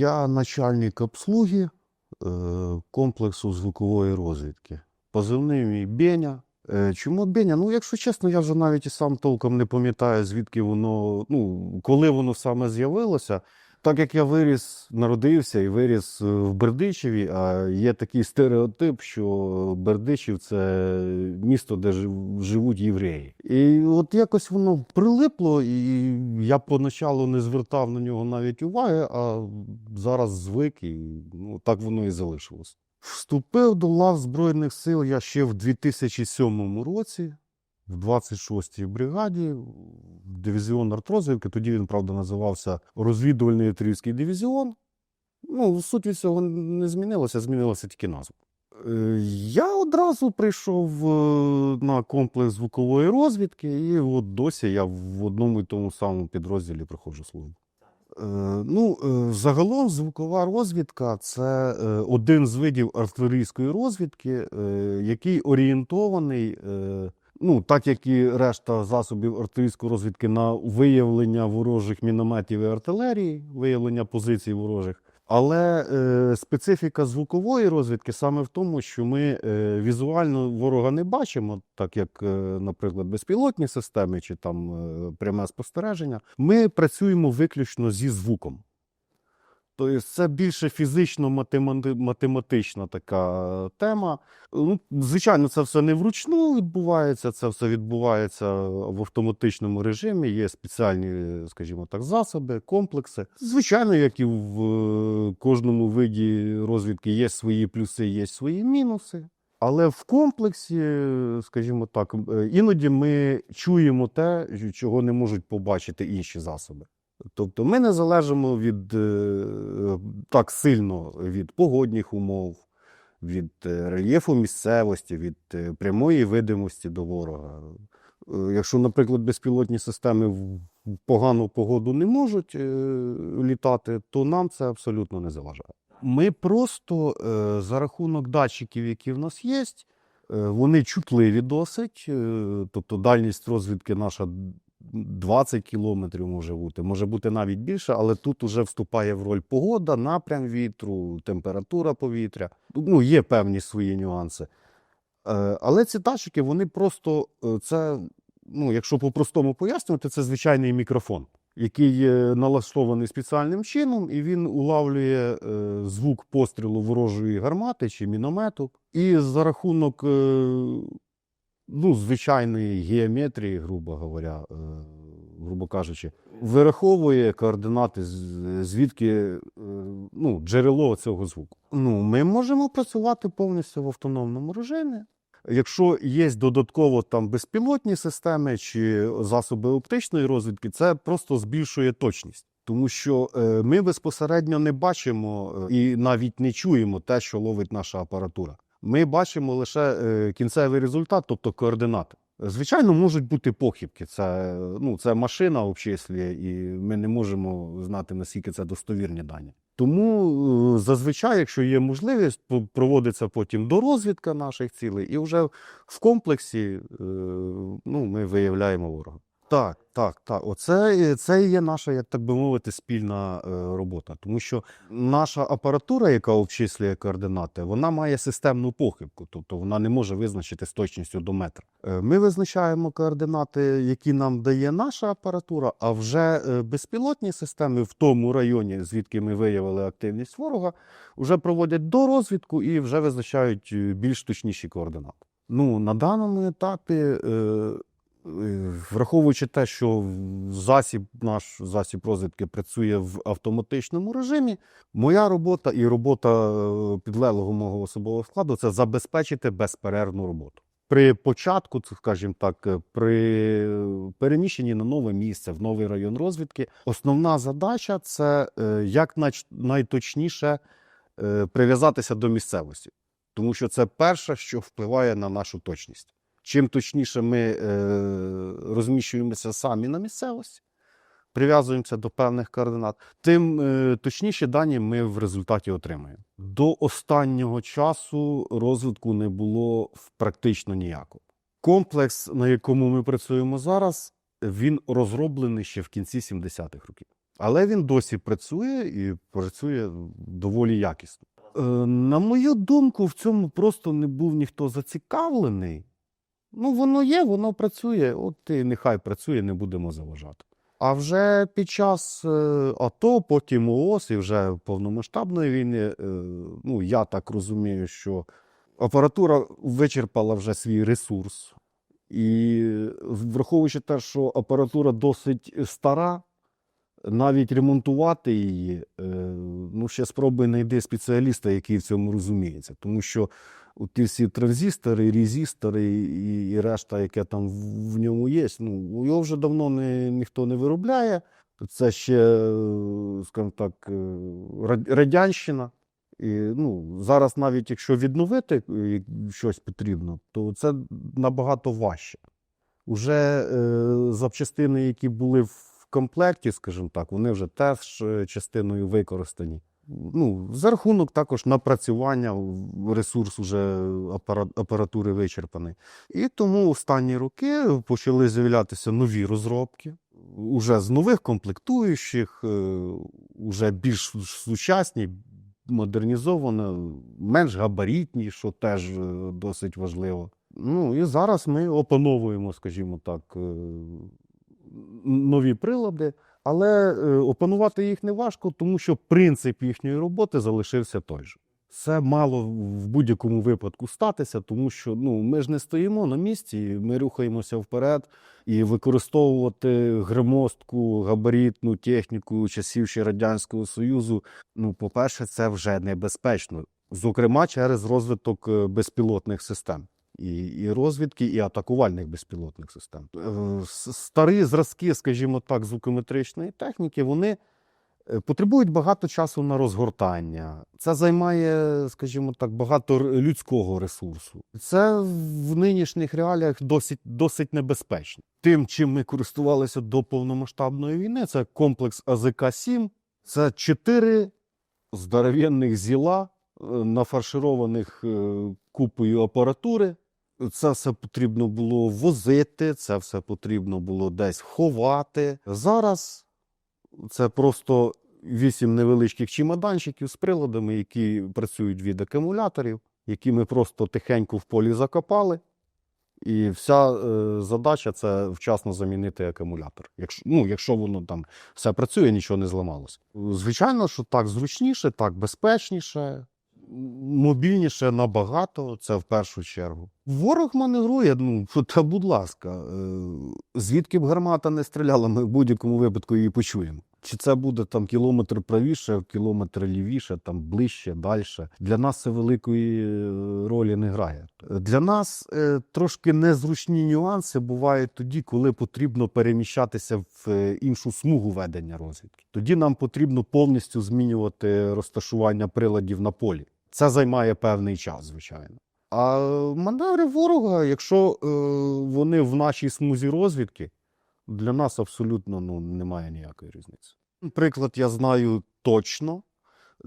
Я начальник обслуги е, комплексу звукової розвідки. Позивний мій Беня. Е, Чому Беня? Ну, якщо чесно, я вже навіть і сам толком не пам'ятаю, звідки воно, ну, коли воно саме з'явилося. Так як я виріс, народився і виріс е, в Бердичеві, а є такий стереотип, що Бердичів це місто, де живуть євреї. І от якось воно прилипло, і я поначалу не звертав на нього навіть уваги, а зараз звик, і ну, так воно і залишилось. Вступив до лав Збройних сил я ще в 2007 році, в 26-й бригаді, в дивізіон артрозвідки. Тоді він, правда, називався розвідувальний Ітрівський дивізіон. Ну, суть від цього не змінилося, змінилася тільки назва. Е, Я одразу прийшов е, на комплекс звукової розвідки, і от досі я в одному і тому самому підрозділі проходжу службу. Е, Ну, загалом звукова розвідка це один з видів артилерійської розвідки, який орієнтований, ну, так як і решта засобів артилерійської розвідки, на виявлення ворожих мінометів і артилерії, виявлення позицій ворожих. Але е, специфіка звукової розвідки саме в тому, що ми е, візуально ворога не бачимо, так як, е, наприклад, безпілотні системи чи там е, пряме спостереження. Ми працюємо виключно зі звуком. Тобто це більше фізично-математична така тема. Ну, звичайно, це все не вручну відбувається, це все відбувається в автоматичному режимі. Є спеціальні, скажімо так, засоби, комплекси. Звичайно, як і в е, кожному виді розвідки є свої плюси, є свої мінуси. Але в комплексі, скажімо так, е, іноді ми чуємо те, чого не можуть побачити інші засоби. Тобто ми не залежимо від е, так сильно від погодних умов, від е, рельєфу місцевості, від е, прямої видимості до ворога. Якщо, наприклад, безпілотні системи в погану погоду не можуть літати, то нам це абсолютно не заважає. Ми просто за рахунок датчиків, які в нас є, вони чутливі досить. Тобто дальність розвідки наша 20 кілометрів може бути, може бути навіть більше, але тут вже вступає в роль погода, напрям вітру, температура повітря. Ну, є певні свої нюанси. Е, Але ці датчики, вони просто е, це, ну, якщо по-простому пояснювати, це звичайний мікрофон, який налаштований спеціальним чином, і він улавлює е, звук пострілу ворожої гармати чи міномету. І за рахунок ну, звичайної геометрії, грубо говоря, е, грубо кажучи, вираховує координати, звідки е, ну, джерело цього звуку. Ну, ми можемо працювати повністю в автономному режимі. Якщо є додатково там безпілотні системи чи засоби оптичної розвідки, це просто збільшує точність. Тому що е, ми безпосередньо не бачимо і навіть не чуємо те, що ловить наша апаратура. Ми бачимо лише е, кінцевий результат, тобто координати. Звичайно, можуть бути похибки. Це, ну, це машина обчислює, і ми не можемо знати, наскільки це достовірні дані. Тому е, зазвичай, якщо є можливість, проводиться потім дорозвідка наших цілей, і вже в комплексі е, ну, ми виявляємо ворога. Так, так, так. Оце це і є наша, як так би мовити, спільна е, робота. Тому що наша апаратура, яка обчислює координати, вона має системну похибку, тобто вона не може визначити з точністю до метра. Е, Ми визначаємо координати, які нам дає наша апаратура, а вже е, безпілотні системи в тому районі, звідки ми виявили активність ворога, вже проводять дорозвідку і вже визначають е, більш точніші координати. Ну, на даному етапі, е, е, враховуючи те, що засіб, наш засіб розвідки працює в автоматичному режимі, моя робота і робота е, підлеглого мого особового складу це забезпечити безперервну роботу. При початку, скажімо так, е, при переміщенні на нове місце, в новий район розвідки, основна задача це е, як найточніше прив'язатися до місцевості, тому що це перше, що впливає на нашу точність. Чим точніше ми е, розміщуємося самі на місцевості, прив'язуємося до певних координат, тим е, точніші дані ми в результаті отримаємо. До останнього часу розвитку не було практично ніякого. Комплекс, на якому ми працюємо зараз, він розроблений ще в кінці 70-х років. Але він досі працює і працює доволі якісно. Е, На мою думку, в цьому просто не був ніхто зацікавлений. Ну, воно є, воно працює. От і нехай працює, не будемо заважати. А вже під час е, АТО, потім ООС і вже повномасштабної війни, е, ну я так розумію, що апаратура вичерпала вже свій ресурс. І враховуючи те, що апаратура досить стара, навіть ремонтувати її, е, ну ще спробуй знайти спеціаліста, який в цьому розуміється. Тому що ті всі транзистори, резистори і, і решта, яке там в, ньому є, ну його вже давно не, ніхто не виробляє. Це ще, е, скажімо так, е, радянщина. І, ну, зараз навіть якщо відновити е, щось потрібно, то це набагато важче. Уже е, запчастини, які були в комплекті, скажімо так, вони вже теж частиною використані. Ну, за рахунок також напрацювання ресурс уже апаратури вичерпаний. І тому останні роки почали з'являтися нові розробки, уже з нових комплектуючих, е, уже більш сучасні, модернізовано, менш габаритні, що теж е, досить важливо. Ну і зараз ми опановуємо, скажімо так, е, нові прилади, але е, опанувати їх не важко, тому що принцип їхньої роботи залишився той же. Це мало в будь-якому випадку статися, тому що ну, ми ж не стоїмо на місці, ми рухаємося вперед і використовувати громоздку, габаритну техніку часів ще Радянського Союзу. Ну, по-перше, це вже небезпечно, зокрема через розвиток е, безпілотних систем. І, і розвідки, і атакувальних безпілотних систем. Е, Старі зразки, скажімо так, звукометричної техніки, вони е, потребують багато часу на розгортання. Це займає, скажімо так, багато людського ресурсу. Це в нинішніх реаліях досить, досить небезпечно. Тим, чим ми користувалися до повномасштабної війни, це комплекс АЗК-7, це чотири здоровенних зіла, нафаршированих е, купою апаратури. Це все потрібно було возити, це все потрібно було десь ховати. Зараз це просто вісім невеличких чемоданчиків з приладами, які працюють від акумуляторів, які ми просто тихенько в полі закопали. І вся е, задача це вчасно замінити акумулятор. Якщо, ну, якщо воно там все працює, нічого не зламалося. Звичайно, що так зручніше, так безпечніше, мобільніше набагато, це в першу чергу. Ворог маневрує, ну та будь ласка, е, звідки б гармата не стріляла, ми в будь-якому випадку її почуємо. Чи це буде там кілометр правіше, кілометр лівіше, там ближче, далі. Для нас це великої е, ролі не грає. Для нас е, трошки незручні нюанси бувають тоді, коли потрібно переміщатися в е, іншу смугу ведення розвідки. Тоді нам потрібно повністю змінювати розташування приладів на полі. Це займає певний час, звичайно. А маневри ворога, якщо е, вони в нашій смузі розвідки, для нас абсолютно ну, немає ніякої різниці. Приклад я знаю точно.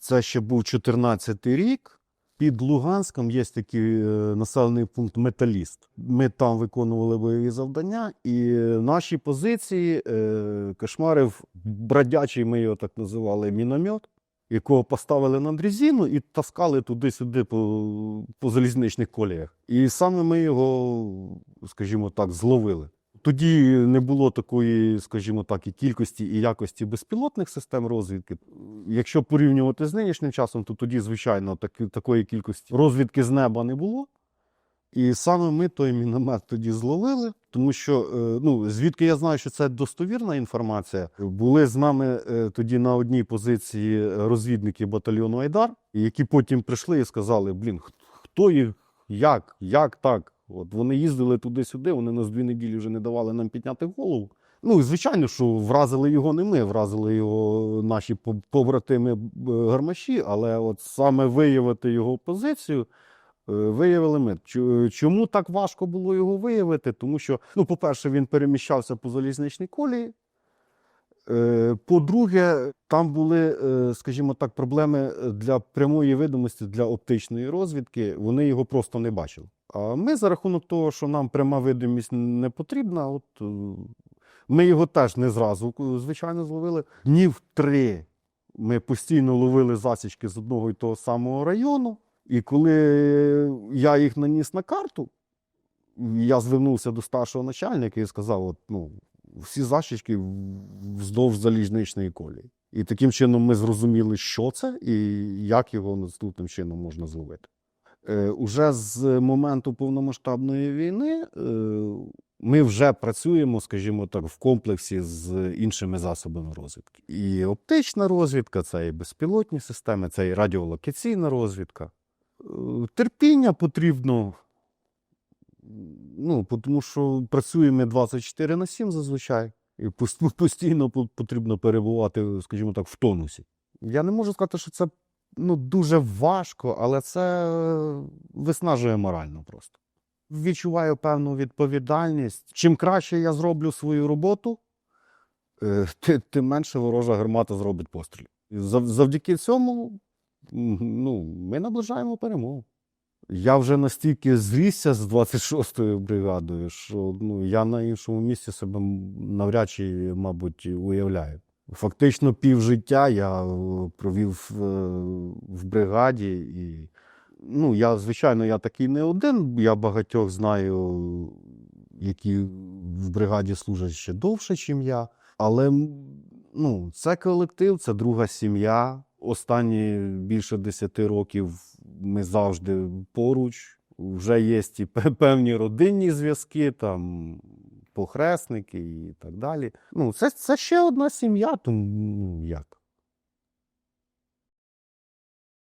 Це ще був 14 й рік. Під Луганськом є такий е, населений пункт Металіст. Ми там виконували бойові завдання, і наші позиції е, кошмарив бродячий, ми його так називали, міномет, якого поставили на дрезину і таскали туди-сюди по, по залізничних коліях. І саме ми його, скажімо так, зловили. Тоді не було такої, скажімо так, і кількості і якості безпілотних систем розвідки. Якщо порівнювати з нинішнім часом, то тоді, звичайно, так, такої кількості розвідки з неба не було. І саме ми той міномет тоді зловили, тому що е, ну, звідки я знаю, що це достовірна інформація. Були з нами е, тоді на одній позиції розвідники батальйону Айдар, які потім прийшли і сказали: блін, хто їх, як, як так? От вони їздили туди-сюди, вони нас дві неділі вже не давали нам підняти голову. Ну, звичайно, що вразили його не ми, вразили його наші по- побратими гармаші, але от саме виявити його позицію. Е, Виявили ми. Чому так важко було його виявити? Тому що, ну, по-перше, він переміщався по залізничній колії. Е, По-друге, там були, е, скажімо так, проблеми для прямої видимості, для оптичної розвідки. Вони його просто не бачили. А ми за рахунок того, що нам пряма видимість не потрібна, от е, Ми його теж не зразу, е, звичайно, зловили. Днів три ми постійно ловили засічки з одного і того самого району. І коли я їх наніс на карту, я звернувся до старшого начальника і сказав: от, ну, всі засічки вздовж залізничної колії. І таким чином ми зрозуміли, що це і як його наступним чином можна зловити. Е, уже з моменту повномасштабної війни е, ми вже працюємо, скажімо так, в комплексі з іншими засобами розвідки. І оптична розвідка, це і безпілотні системи, це і радіолокаційна розвідка. Е, Терпіння потрібно, ну, тому що працюємо 24 на 7 зазвичай. І постійно потрібно перебувати, скажімо так, в тонусі. Я не можу сказати, що це ну, дуже важко, але це е, виснажує морально просто. Відчуваю певну відповідальність. Чим краще я зроблю свою роботу, е, тим менше ворожа гармата зробить пострілів. Завдяки цьому ну, ми наближаємо перемогу. Я вже настільки зрісся з 26-ю бригадою, що ну, я на іншому місці себе навряд чи, мабуть, уявляю. Фактично півжиття я е, провів е, в бригаді, і ну, я, звичайно, я такий не один. Я багатьох знаю, які в бригаді служать ще довше, ніж я. Але ну, це колектив, це друга сім'я. Останні більше 10 років ми завжди поруч. Вже є і певні родинні зв'язки, там похресники і так далі. Ну, це, це ще одна сім'я, тому ну, як.